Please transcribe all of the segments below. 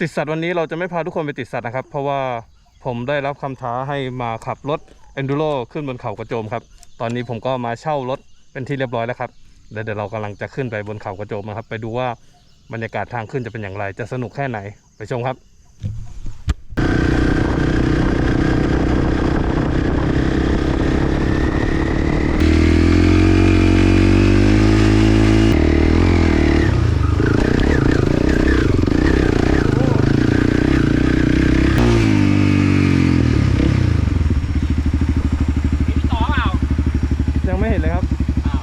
ติดสัตว์วันนี้เราจะไม่พาทุกคนไปติดสัตว์นะครับ เพราะว่าผมได้รับคำท้าให้มาขับรถ Enduro ขึ้นบนเขากระโจมครับ ตอนนี้ผมก็มาเช่ารถเป็นที่เรียบร้อยแล้วครับเดี๋ยวเดี๋ยวเรากำลังจะขึ้นไปบนเขากระโจมนะครับ ไปดูว่าบรรยากาศทางขึ้นจะเป็นอย่างไร จะสนุกแค่ไหนไปชมครับ มีพี่ต่อเปล่า ยังไม่เห็นเลยครับ อ้าว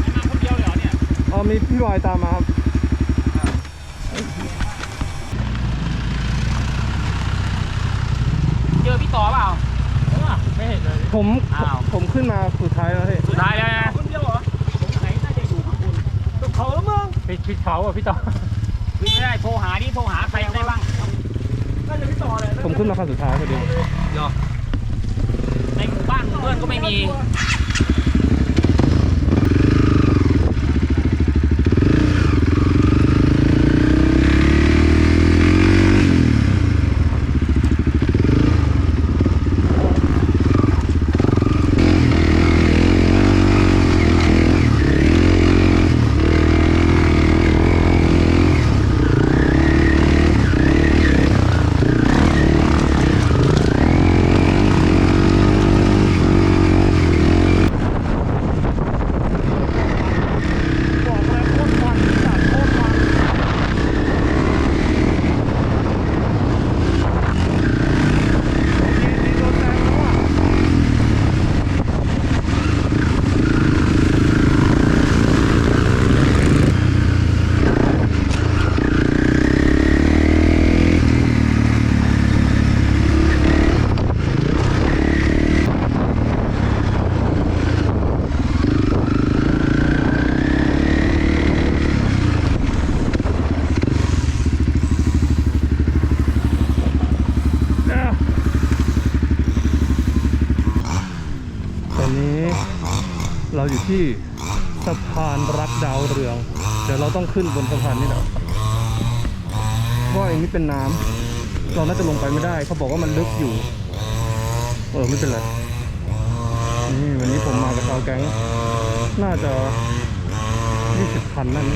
ไม่มาคนเดียวเลยเหรอเนี่ย อ๋อมีพี่บอยตามมาครับ เจอพี่ต่อเปล่าเออไม่เห็นเลย ผม อ้าว ผมขึ้นมาสุดท้ายแล้วพี่ สุดท้ายแล้วนะคนเดียวเหรอสงสัยน่าจะอยู่ข้างบนตกเขาแล้วมึง ปิดปิดเขาอะพี่ ต่อ วิ่งไม่ได้โทรหาดิโทรหาใครได้บ้างน่าจะพี่ต่อเลยผมขึ้นมาคันสุดท้ายพอดี ในหมู่บ้านเพื่อนก็ไม่มี บอกเลยโคตรมันจัดโคตรมันดีดีโดนแซงแล้วอะ ตอนนี้เราอยู่ ที่สะพานรักดาวเรือง เดี๋ยวเราต้องขึ้นบนสะพานนี่แหละเพราะว่าอันนี้เป็นน้ำเราน่าจะลงไปไม่ได้ เขาบอกว่ามันลึกอยู่ เออไม่เป็นไรนี่วันนี้ผมมากับชาวแก๊ง น่าจะยี่สิบพันนั่น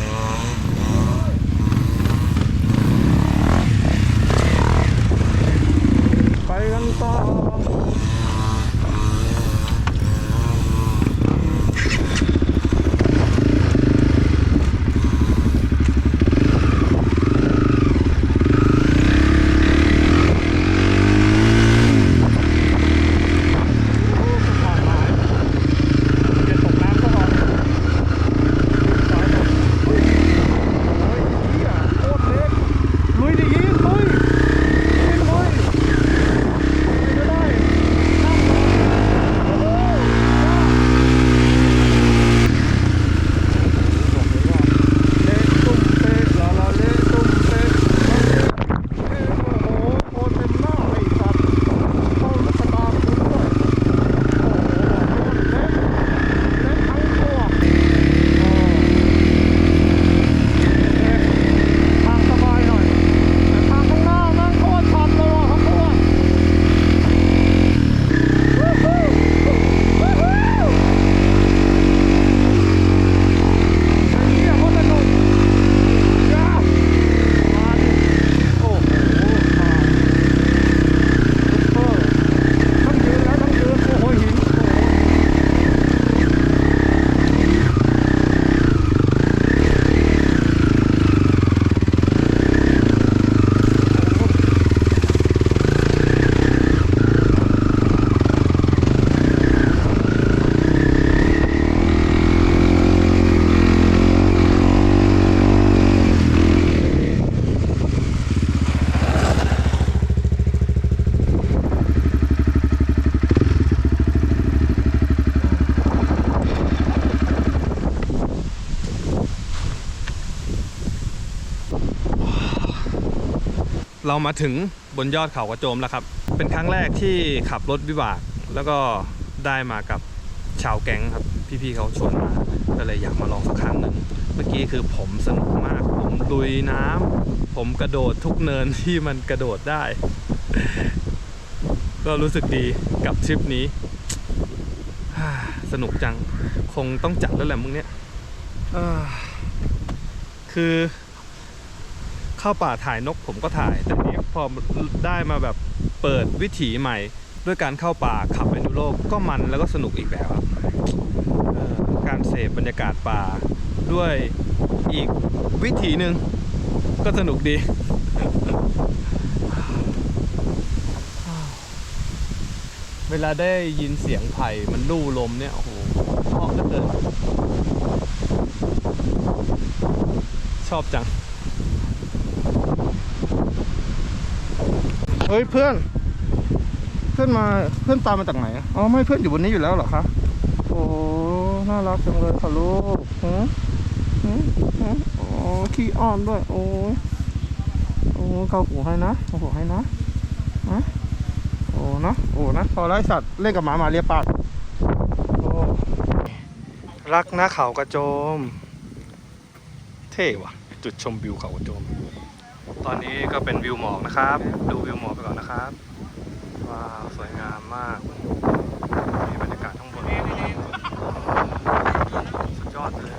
เรามาถึงบนยอดเขากระโจมแล้วครับ เป็นครั้งแรกที่ขับรถวิบากแล้วก็ได้มากับชาวแก๊งครับ พี่ๆเขาชวนมาก็เลยอยากมาลองสักครั้งหนึ่งเมื่อกี้คือผมสนุกมาก ผมลุยน้ำผมกระโดดทุกเนินที่มันกระโดดได้ ก็รู้สึกดีกับทริปนี้ สนุกจัง คงต้องจัดแล้วแหละมึงเนี้ยคือ เข้าป่าถ่ายนกผมก็ถ่าย แต่เนี้ยพอได้มาแบบเปิดวิถีใหม่ ด้วยการเข้าป่าขับไปนุโลกก็มันแล้วก็สนุกอีกแบบครับการเสพบรรยากาศป่าด้วยอีกวิถีหนึ่งก็สนุกดี เวลาได้ยินเสียงไผ่มันลู่ลมเนี่ย โอ้โหเพราะเหลือเกินชอบจัง เฮ้ยเพื่อน เพื่อนมาเพื่อนตามมาจากไหนอ๋อไม่เพื่อนอยู่บนนี้อยู่แล้วเหรอคะโอ้น่ารักจังเลยค่ะลูกหืมหืมหืมโอ้ขี้อ้อนด้วย โอ้ยโอ้เกาหูให้นะเกาหูให้นะฮะโอ้นะโอ้นะพอไล่สัตว์เล่นกับหมาหมาเรียปากโอ้รักนะเขากระโจม เท่ว่ะ จุดชมวิวเขากระโจม ตอนนี้ก็เป็นวิวหมอกนะครับ ดูวิวหมอกไปก่อนนะครับ ว้าว สวยงามมากมีบรรยากาศข้างบนสุดยอดเลย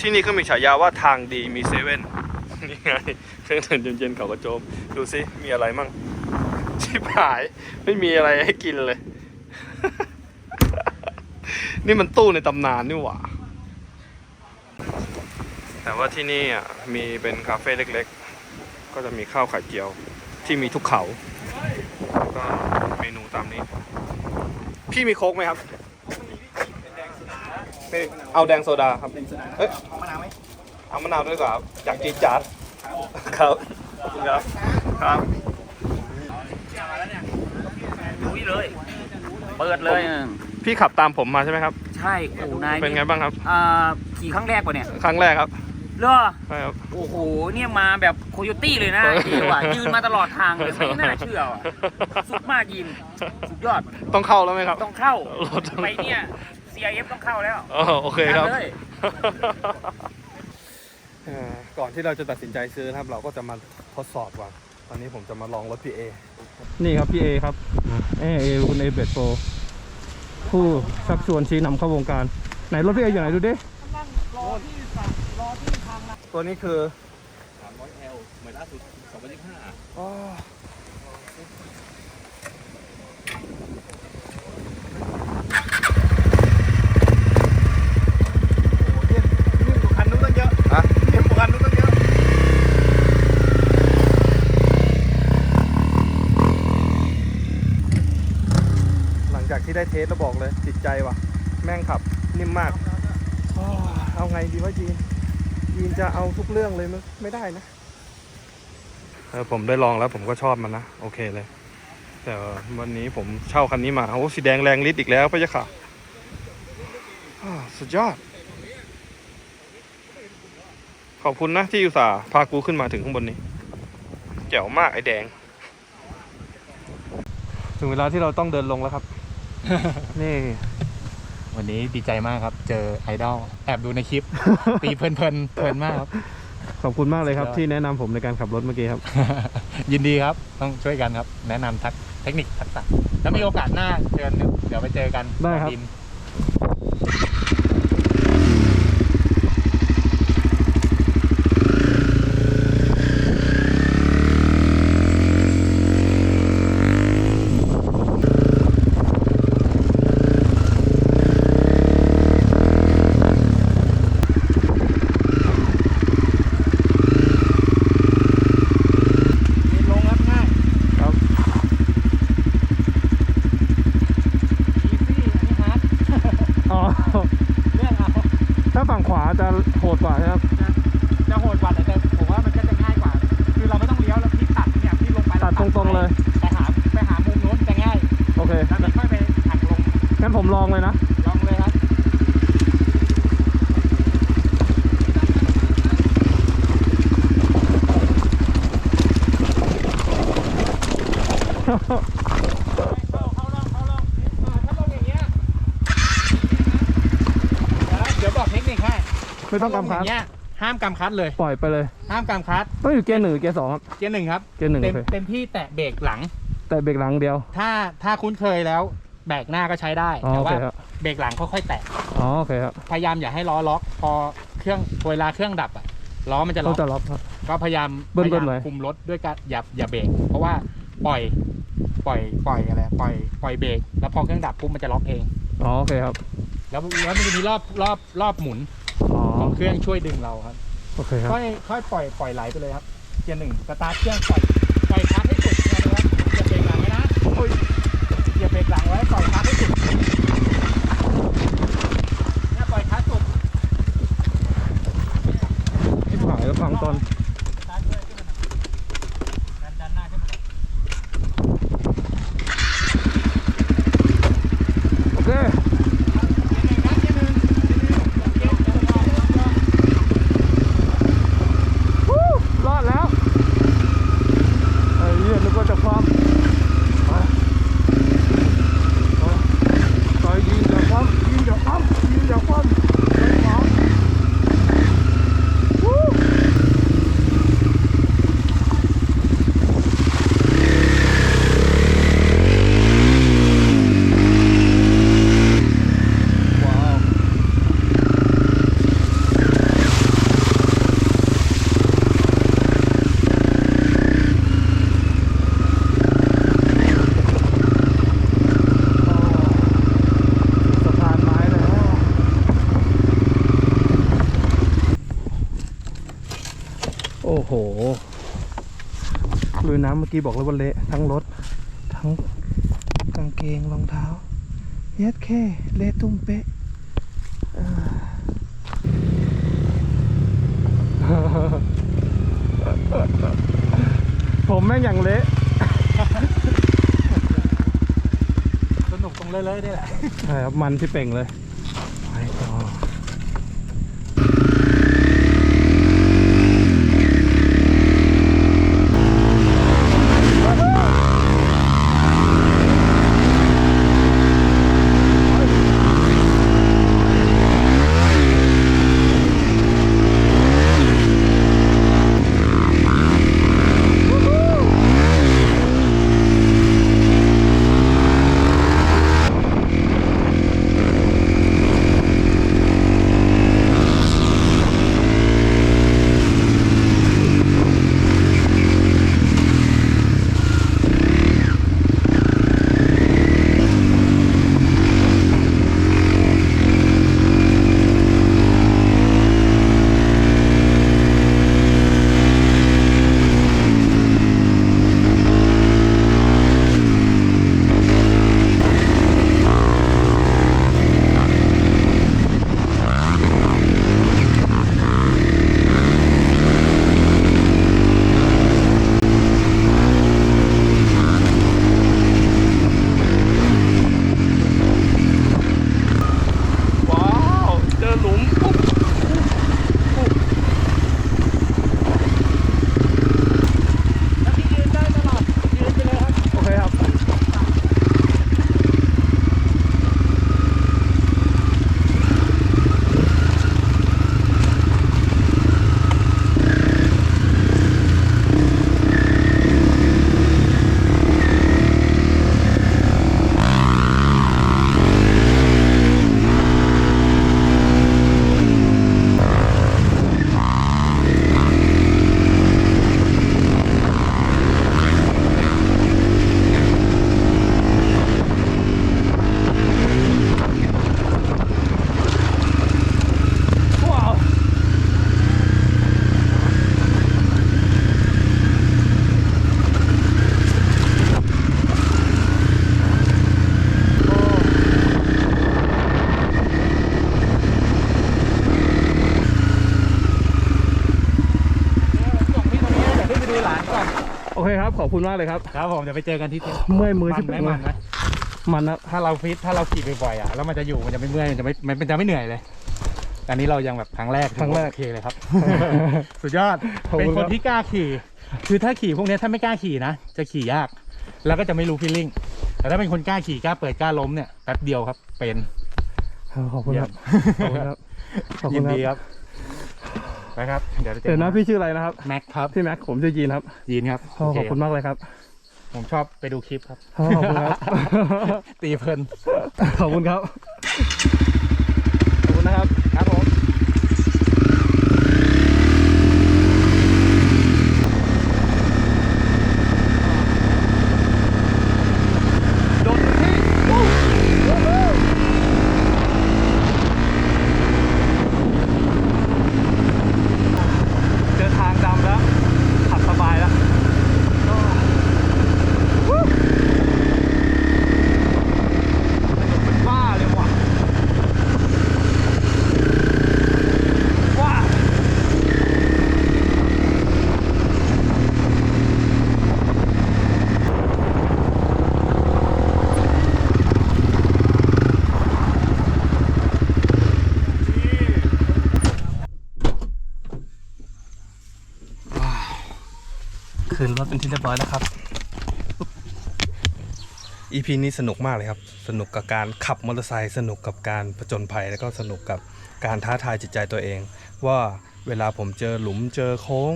ที่นี่ก็มีฉายาว่าทางดีมีเซเว่นนี่ไงเครื่องดื่มเย็นๆเขากระโจม ดูสิมีอะไรมั่งชิบหายไม่มีอะไรให้กินเลย นี่มันตู้ในตำนานนี่หว่า แต่ว่าที่นี่อะมีเป็นคาเฟ่เล็กๆ ก็จะมีข้าวไข่เจียวที่มีทุกเขาแล้วก็เมนูตามนี้ พี่มีโค้กไหมครับไม่เอาแดงโซดาครับเอ้ยมะนาวไหมเอามะนาวด้วยก่อนครับอยากจีดจัดครับขอบคุณครับครับลุยเลย เปิดเลยอะ พี่ขับตามผมมาใช่ไหมครับ ใช่โอ้นายเป็นไงบ้างครับอ่าขี่ครั้งแรกป่ะเนี่ยครั้งแรกครับเหรอใช่ครับ โอ้โหเนี่ยมาแบบโคโยตี้เลยนะเออเดียวอะยืนมาตลอดทางเลยไม่น่าเชื่ออะสุดมากยินสุดยอดต้องเข้าแล้วไหมครับ ต้องเข้ารถต้องไปเนี่ย CIF ต้องเข้าแล้วอ๋อโอเคครับจัดเลยเอ่อก่อนที่เราจะตัดสินใจซื้อนะครับ เราก็จะมาทดสอบก่อนตอนนี้ผมจะมาลองรถพี่เอนี่ครับพี่เอครับเอเอคุณเอเบดโปร ผู้ชักชวนชี้นำเข้าวงการ ไหนรถพี่เออยู่ไหนดูดิตัวนี้คือ 300L เหมือนล่าสุด2025อ๋อคันนู้นตั้งเยอะฮะเทียบกับคันนู้นตั้งเยอะ หลังจาก ที่ได้เทสแล้วบอกเลยติดใจว่ะ แม่งขับนิ่มมากเอาไงดีวะยีนยีนจะเอาทุกเรื่องเลยมั้ยไม่ได้นะเออผมได้ลองแล้วผมก็ชอบมันนะ โอเคเลย แต่วันนี้ผมเช่าคันนี้มาโอ้สีแดงแรงฤทธิ์อีกแล้วพะยะค่ะอ้าวสุดยอด ขอบคุณนะที่อุตส่าห์พากูขึ้นมาถึงข้างบนนี้ แจ๋วมากไอ้แดง ถึงเวลาที่เราต้องเดินลงแล้วครับ นี่ วันนี้ดีใจมากครับ เจอไอดอลแอบดูในคลิป ตีเพลินเพลินเพลินมากครับ ขอบคุณมากเลยครับสุดยอดที่แนะนำผมในการขับรถเมื่อกี้ครับ ยินดีครับ ต้องช่วยกันครับ แนะนำทักเทคนิคทักษะแล้วมีโอกาสหน้าเชิญเดี๋ยวไปเจอกันได้ครับดิน เดี๋ยวบอกเทคนิคให้ไม่ต้องกำคัดห้ามกำคัดเลย ปล่อยไปเลย ห้ามกำคัดต้องอยู่เกียร์หนึ่งเกียร์สองเกียร์หนึ่งครับเกียร์หนึ่งเต็มเป็มที่แตะเบรกหลัง แตะเบรกหลังเดียว ถ้าถ้าคุ้นเคยแล้วแบกหน้าก็ใช้ได้แต่ว่าเบรกหลังค่อยๆแตะอ๋อโอเคครับพยายามอย่าให้ล้อล็อก พอเครื่องเวลาเครื่องดับอะล้อมันจะล็อกก็พยายามเบิ้ลๆพาามหน่อย คุมรถด้วยการอย่าอย่าเบรกเพราะว่า ปล่อย ปล่อย ปล่อยอะไร ปล่อย ปล่อยเบรก แล้วพอเครื่องดับปุ๊บมันจะล็อกเอง อ๋อโอเคครับ แล้วแล้วมันจะมีรอบรอบรอบหมุนอ๋อของเครื่องช่วยดึงเราครับ โอเคครับ ค่อยค่อยปล่อยปล่อยไหลไปเลยครับ เกียร์หนึ่งสตาร์ทเครื่องปล่อยปล่อยคลัตช์ให้สุดนะครับอย่าเบรกหลังไว้นะโอ้ยอย่าเบรกหลังไว้ปล่อยคลัตช์ให้สุดเนี่ยปล่อยคลัตช์สุด ที่หายแล้วพังตอน สตาร์ทเครื่องขึ้นมาหน่อยดันดันหน้าขึ้นมาหน่อย โอเค เกียร์หนึ่งนะเกียร์หนึ่งเกียร์หนึ่งเกียร์หนึ่งเกียร์หนึ่ง วู้รอดแล้วไอ้เหี้ยนึกว่าจะคว่ำไปไปไปยิงอย่าคว่ำยิงอย่าคว่ำยิงอย่าคว่ำไปขวาวู้ว้าว สะพานไม้แล้ว โอ้โหลุยน้ำ เมื่อกี้บอกเลยว่าเละทั้งรถ ทั้งกางเกงรองเท้าเย็ดแค่เละตุ้มเป๊ะเอ่อผมแม่งอย่างเละสนุกตรงเลยๆนี่แหละใช่ครับมันที่เป่งเลยานก่อนโอเคครับ ขอบคุณมากเลยครับ ครับผมเดี๋ยวไปเจอกันที่เต็นท์เมื่อยมือมันที่ไหมเป็นมันไหมมันนะถ้าเราฟิตถ้าเราขี่บ่อยๆอะแล้วมันจะอยู่มันจะไม่เมื่อยมันจะไม่มันจะไม่เหนื่อยเลยอันนี้เรายังแบบครั้งแรกครั้งแรกโอเคเลยครับ สุดยอดขอบคุณเป็นคนครับที่กล้าขี่ คือถ้าขี่พวกเนี้ยถ้าไม่กล้าขี่นะจะขี่ยาก แล้วก็จะไม่รู้ฟีลลิ่งแต่ถ้าเป็นคนกล้าขี่กล้าเปิดกล้าล้มเนี่ยแป๊บเดียวครับเป็นขอบคุณครับขอบคุณครับขอบคุยิณนครับดีครับ ไปครับ เดี๋ยวเราเจอเดี๋ยวนะพี่ชื่ออะไรนะครับแม็กครับพี่แม็กผมชื่อยีนครับยีนครับอ๋อขอบคุณมากเลยครับผมชอบไปดูคลิปครับอ๋อขอบคุณครับ ตีเพลินขอบคุณครับ ขอบคุณนะครับ ครับผม โดนที่เจอทางดำแล้ว ขับสบายแล้ววู้เป็นบ้าเลยว่ะว้า คืนรถเป็น ที่เรียบร้อยแล้วครับ EP นี้สนุกมากเลยครับ สนุกกับการขับมอเตอร์ไซค์สนุกกับการผจญภัย แล้วก็สนุกกับการท้าทายจิตใจตัวเอง ว่าเวลาผมเจอหลุมเจอโค้ง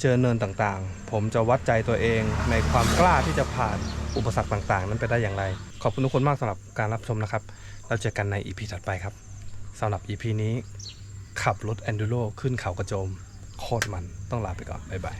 เจอเนินต่างๆ ผมจะวัดใจตัวเอง ในความกล้าที่จะผ่านอุปสรรคต่างๆ นั้นไปได้อย่างไร ขอบคุณทุกคนมากสำหรับการรับชมนะครับแล้วเจอกันใน EP ถัดไปครับสำหรับ EP นี้ขับรถ Enduro ขึ้นเขากระโจม โคตรมันต้องลาไปก่อน บ๊ายบาย